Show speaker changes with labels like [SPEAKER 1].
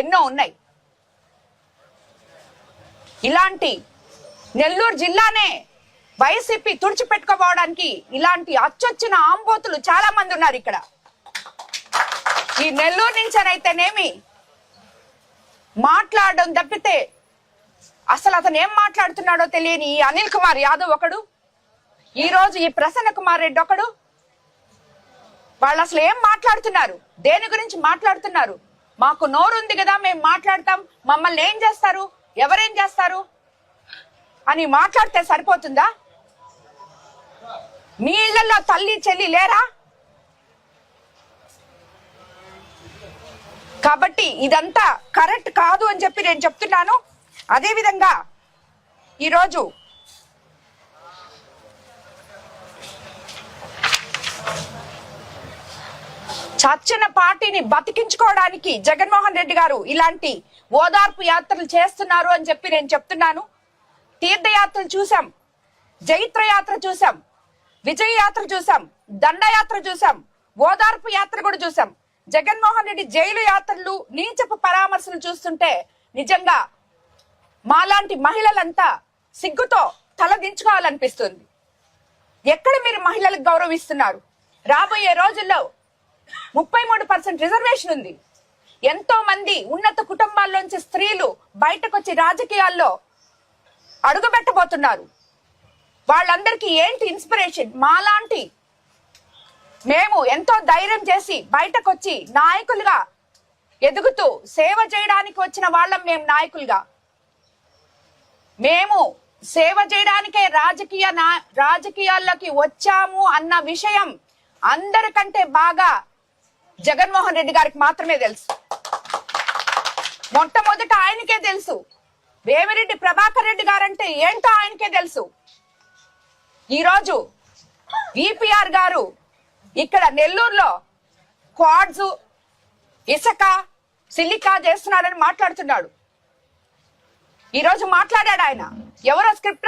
[SPEAKER 1] ఎన్నో ఉన్నాయి. ఇలాంటి నెల్లూరు జిల్లానే వైసీపీ తుడిచిపెట్టుకోపోవడానికి ఇలాంటి అచ్చొచ్చిన ఆంబోతులు చాలా మంది ఉన్నారు ఇక్కడ. ఈ నెల్లూరు నుంచనైతేనేమి మాట్లాడడం తప్పితే అసలు అతను ఏం మాట్లాడుతున్నాడో తెలియని ఈ అనిల్ కుమార్ యాదవ్ ఒకడు ఈ రోజు ఈ ప్రసన్న కుమార్ రెడ్డి ఒకడు. వాళ్ళు అసలు ఏం మాట్లాడుతున్నారు? దేని గురించి మాట్లాడుతున్నారు? మాకు నోరుంది కదా మేము మాట్లాడతాం. మమ్మల్ని ఏం చేస్తారు? ఎవరేం చేస్తారు? అని మాట్లాడితే సరిపోతుందా? మీ ఇళ్ళలో తల్లి చెల్లి లేరా? కాబట్టి ఇదంతా కరెక్ట్ కాదు అని చెప్పి నేను చెప్తున్నాను. అదే విధంగా ఈరోజు చచ్చిన పార్టీని బతికించుకోవడానికి జగన్మోహన్ రెడ్డి గారు ఇలాంటి ఓదార్పు యాత్రలు చేస్తున్నారు అని చెప్పి నేను చెప్తున్నాను. తీర్థయాత్రలు చూసాం జైత్ర యాత్ర చూసాం విజయ యాత్ర చూసాం దండయాత్ర చూసాం ఓదార్పు యాత్ర కూడా చూసాం జగన్మోహన్ రెడ్డి జైలు యాత్రలు నీచపు పరామర్శలు చూస్తుంటే నిజంగా మాలాంటి మహిళలంతా సిగ్గుతో తల దించుకోవాలనిపిస్తుంది ఎక్కడ మీరు మహిళలకు గౌరవిస్తున్నారు? రాబోయే రోజుల్లో ముప్పై మూడు పర్సెంట్ రిజర్వేషన్ ఉంది. ఎంతో మంది ఉన్నత కుటుంబాల్లోంచి స్త్రీలు బయటకు వచ్చి రాజకీయాల్లో అడుగుపెట్టబోతున్నారు. వాళ్ళందరికీ ఏంటి ఇన్స్పిరేషన్? మాలాంటి మేము ఎంతో ధైర్యం చేసి బయటకు వచ్చి నాయకులుగా ఎదుగుతూ సేవ చేయడానికి వచ్చిన వాళ్ళం మేము నాయకులుగా. మేము సేవ చేయడానికే రాజకీయ నా- రాజకీయాల్లోకి వచ్చాము అన్న విషయం అందరికంటే బాగా జగన్మోహన్ రెడ్డి గారికి మాత్రమే తెలుసు. మొట్టమొదట ఆయనకే తెలుసు. వేమిరెడ్డి ప్రభాకర్ రెడ్డి గారంటే ఏంటో ఆయనకే తెలుసు. ఈరోజు విపిఆర్ గారు ఇక్కడ నెల్లూరులో క్వాడ్స్ ఇసుక సిలికా చేస్తున్నారని మాట్లాడుతున్నాడు. ఈరోజు మాట్లాడాడు ఆయన. ఎవరో స్క్రిప్ట్